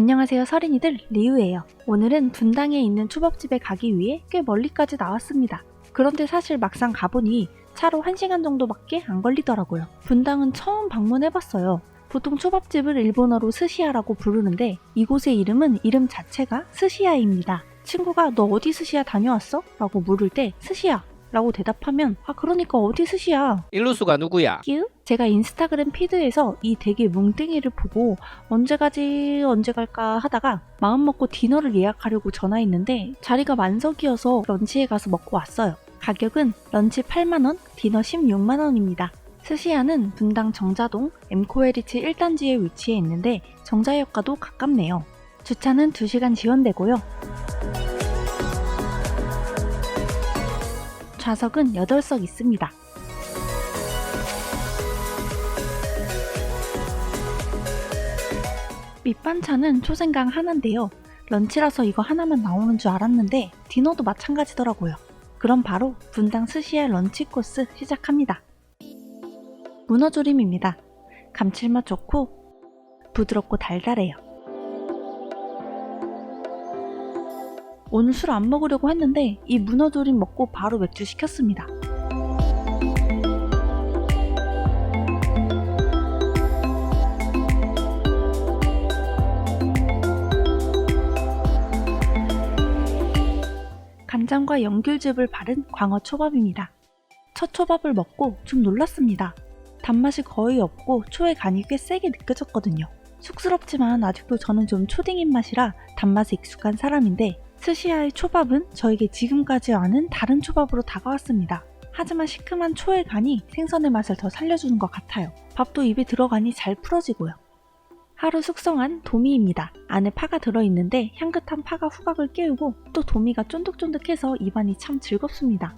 안녕하세요 서린이들 리우예요. 오늘은 분당에 있는 초밥집에 가기 위해 꽤 멀리까지 나왔습니다. 그런데 사실 막상 가보니 차로 1시간 정도밖에 안 걸리더라고요. 분당은 처음 방문해봤어요. 보통 초밥집을 일본어로 스시야라고 부르는데 이곳의 이름은 이름 자체가 스시야입니다. 친구가 너 어디 스시야 다녀왔어? 라고 물을 때 스시야 라고 대답하면 아 그러니까 어디 스시야 일루수가 누구야? 끼우? 제가 인스타그램 피드에서 이 되게 뭉땡이를 보고 언제 가지 언제 갈까 하다가 마음 먹고 디너를 예약하려고 전화했는데 자리가 만석이어서 런치에 가서 먹고 왔어요. 가격은 런치 8만원, 디너 16만원입니다. 스시야는 분당 정자동 엠코에리츠 1단지에 위치해 있는데 정자역과도 가깝네요. 주차는 2시간 지원되고요. 좌석은 8석 있습니다. 밑반찬은 초생강 하나인데요. 런치라서 이거 하나만 나오는 줄 알았는데 디너도 마찬가지더라고요. 그럼 바로 분당 스시야 런치 코스 시작합니다. 문어조림입니다. 감칠맛 좋고 부드럽고 달달해요. 오늘 술 안 먹으려고 했는데 이 문어조림 먹고 바로 맥주 시켰습니다. 간장과 연귤즙을 바른 광어 초밥입니다. 첫 초밥을 먹고 좀 놀랐습니다. 단맛이 거의 없고 초의 간이 꽤 세게 느껴졌거든요. 쑥스럽지만 아직도 저는 좀 초딩 입맛이라 단맛에 익숙한 사람인데 스시야의 초밥은 저에게 지금까지 아는 다른 초밥으로 다가왔습니다. 하지만 시큼한 초의 간이 생선의 맛을 더 살려주는 것 같아요. 밥도 입에 들어가니 잘 풀어지고요. 하루 숙성한 도미입니다. 안에 파가 들어있는데 향긋한 파가 후각을 깨우고 또 도미가 쫀득쫀득해서 입안이 참 즐겁습니다.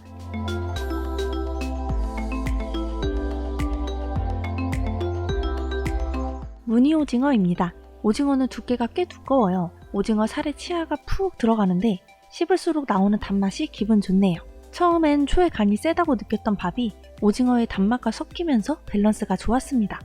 무늬 오징어입니다. 오징어는 두께가 꽤 두꺼워요. 오징어 살에 치아가 푹 들어가는데 씹을수록 나오는 단맛이 기분 좋네요. 처음엔 초의 간이 세다고 느꼈던 밥이 오징어의 단맛과 섞이면서 밸런스가 좋았습니다.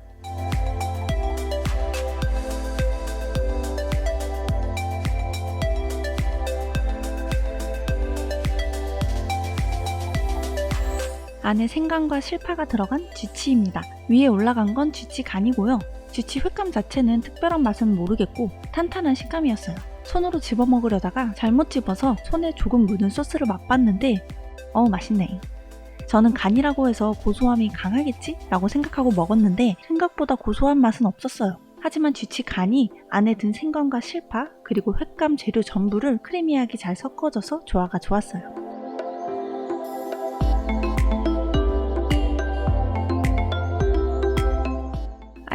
안에 생강과 실파가 들어간 쥐치입니다. 위에 올라간 건 쥐치 간이고요. 쥐치 횟감 자체는 특별한 맛은 모르겠고 탄탄한 식감이었어요. 손으로 집어 먹으려다가 잘못 집어서 손에 조금 묻은 소스를 맛봤는데 어우 맛있네. 저는 간이라고 해서 고소함이 강하겠지? 라고 생각하고 먹었는데 생각보다 고소한 맛은 없었어요. 하지만 쥐치 간이 안에 든 생강과 실파 그리고 횟감 재료 전부를 크리미하게 잘 섞어져서 조화가 좋았어요.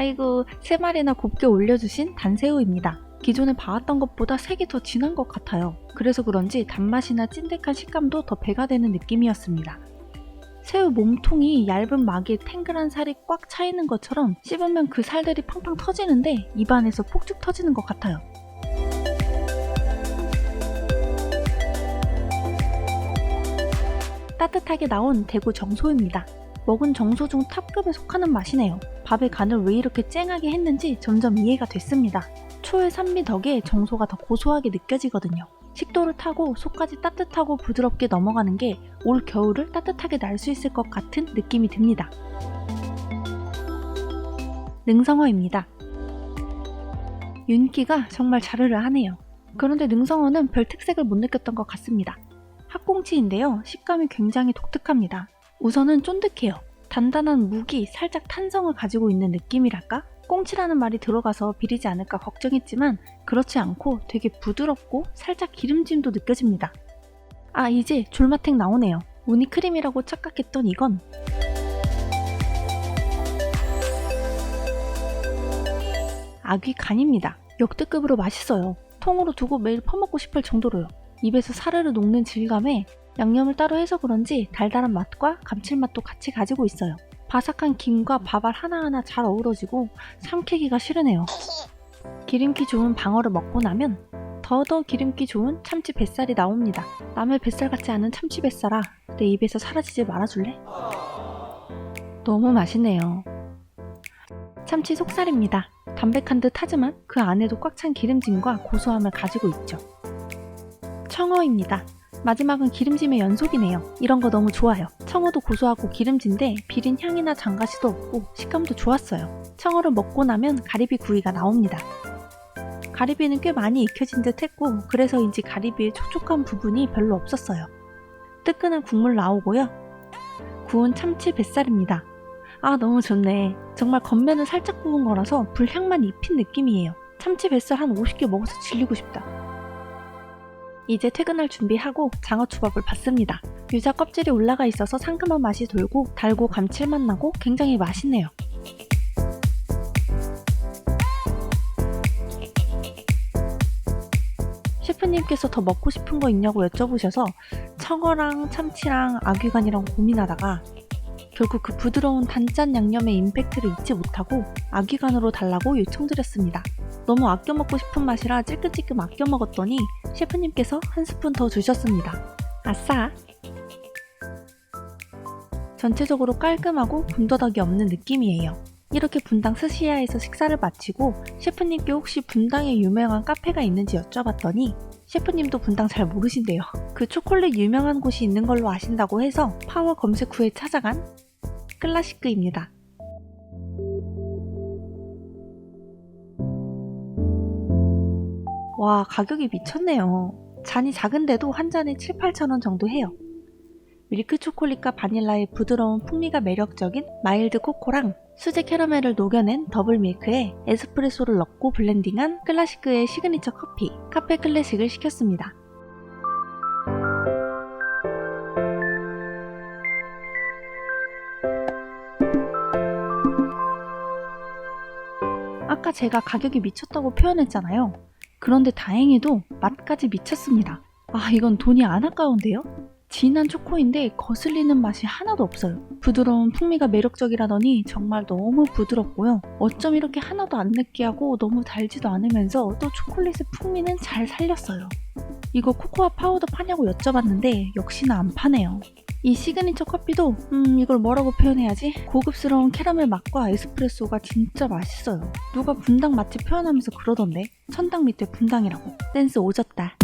아이고 세 마리나 곱게 올려주신 단새우입니다. 기존에 봐왔던 것보다 색이 더 진한 것 같아요. 그래서 그런지 단맛이나 찐득한 식감도 더 배가 되는 느낌이었습니다. 새우 몸통이 얇은 막에 탱글한 살이 꽉 차 있는 것처럼 씹으면 그 살들이 팡팡 터지는데 입안에서 폭죽 터지는 것 같아요. 따뜻하게 나온 대구 정소입니다. 먹은 정소 중 탑급에 속하는 맛이네요. 밥의 간을 왜 이렇게 쨍하게 했는지 점점 이해가 됐습니다. 초의 산미 덕에 정소가 더 고소하게 느껴지거든요. 식도를 타고 속까지 따뜻하고 부드럽게 넘어가는 게 올 겨울을 따뜻하게 날 수 있을 것 같은 느낌이 듭니다. 능성어입니다. 윤기가 정말 자르르 하네요. 그런데 능성어는 별 특색을 못 느꼈던 것 같습니다. 학꽁치인데요. 식감이 굉장히 독특합니다. 우선은 쫀득해요. 단단한 무기, 살짝 탄성을 가지고 있는 느낌이랄까? 꽁치라는 말이 들어가서 비리지 않을까 걱정했지만 그렇지 않고 되게 부드럽고 살짝 기름짐도 느껴집니다. 아 이제 졸마탱 나오네요. 우니크림이라고 착각했던 이건 아귀 간입니다. 역대급으로 맛있어요. 통으로 두고 매일 퍼먹고 싶을 정도로요. 입에서 사르르 녹는 질감에 양념을 따로 해서 그런지 달달한 맛과 감칠맛도 같이 가지고 있어요. 바삭한 김과 밥알 하나하나 잘 어우러지고 삼키기가 싫으네요. 기름기 좋은 방어를 먹고 나면 더더 기름기 좋은 참치 뱃살이 나옵니다. 남의 뱃살 같지 않은 참치 뱃살아 내 입에서 사라지지 말아줄래? 너무 맛있네요. 참치 속살입니다. 담백한 듯 하지만 그 안에도 꽉 찬 기름짐과 고소함을 가지고 있죠. 청어입니다. 마지막은 기름짐의 연속이네요. 이런 거 너무 좋아요. 청어도 고소하고 기름진데 비린 향이나 장가시도 없고 식감도 좋았어요. 청어를 먹고 나면 가리비 구이가 나옵니다. 가리비는 꽤 많이 익혀진 듯 했고 그래서인지 가리비의 촉촉한 부분이 별로 없었어요. 뜨끈한 국물 나오고요. 구운 참치 뱃살입니다. 아 너무 좋네. 정말 겉면은 살짝 구운 거라서 불향만 입힌 느낌이에요. 참치 뱃살 한 50개 먹어서 질리고 싶다. 이제 퇴근할 준비하고 장어초밥을 받습니다. 유자 껍질이 올라가 있어서 상큼한 맛이 돌고 달고 감칠맛 나고 굉장히 맛있네요. 셰프님께서 더 먹고 싶은 거 있냐고 여쭤보셔서 청어랑 참치랑 아귀간이랑 고민하다가 결국 그 부드러운 단짠 양념의 임팩트를 잊지 못하고 아귀간으로 달라고 요청드렸습니다. 너무 아껴 먹고 싶은 맛이라 찔끔찔끔 아껴 먹었더니 셰프님께서 한 스푼 더 주셨습니다. 아싸! 전체적으로 깔끔하고 군더더기 없는 느낌이에요. 이렇게 분당 스시야에서 식사를 마치고 셰프님께 혹시 분당에 유명한 카페가 있는지 여쭤봤더니 셰프님도 분당 잘 모르신대요. 그 초콜릿 유명한 곳이 있는 걸로 아신다고 해서 파워 검색 후에 찾아간 클라시크입니다. 와, 가격이 미쳤네요. 잔이 작은데도 한 잔에 7, 8천 원 정도 해요. 밀크 초콜릿과 바닐라의 부드러운 풍미가 매력적인 마일드 코코랑 수제 캐러멜을 녹여낸 더블 밀크에 에스프레소를 넣고 블렌딩한 클라시크의 시그니처 커피, 카페 클래식을 시켰습니다. 아까 제가 가격이 미쳤다고 표현했잖아요. 그런데 다행히도 맛까지 미쳤습니다. 아, 이건 돈이 안 아까운데요? 진한 초코인데 거슬리는 맛이 하나도 없어요. 부드러운 풍미가 매력적이라더니 정말 너무 부드럽고요. 어쩜 이렇게 하나도 안 느끼하고 너무 달지도 않으면서 또 초콜릿의 풍미는 잘 살렸어요. 이거 코코아 파우더 파냐고 여쭤봤는데 역시나 안 파네요. 이 시그니처 커피도 음 이걸 뭐라고 표현해야지? 고급스러운 캐러멜 맛과 에스프레소가 진짜 맛있어요. 누가 분당 맛집 표현하면서 그러던데 천당 밑에 분당이라고. 댄스 오졌다.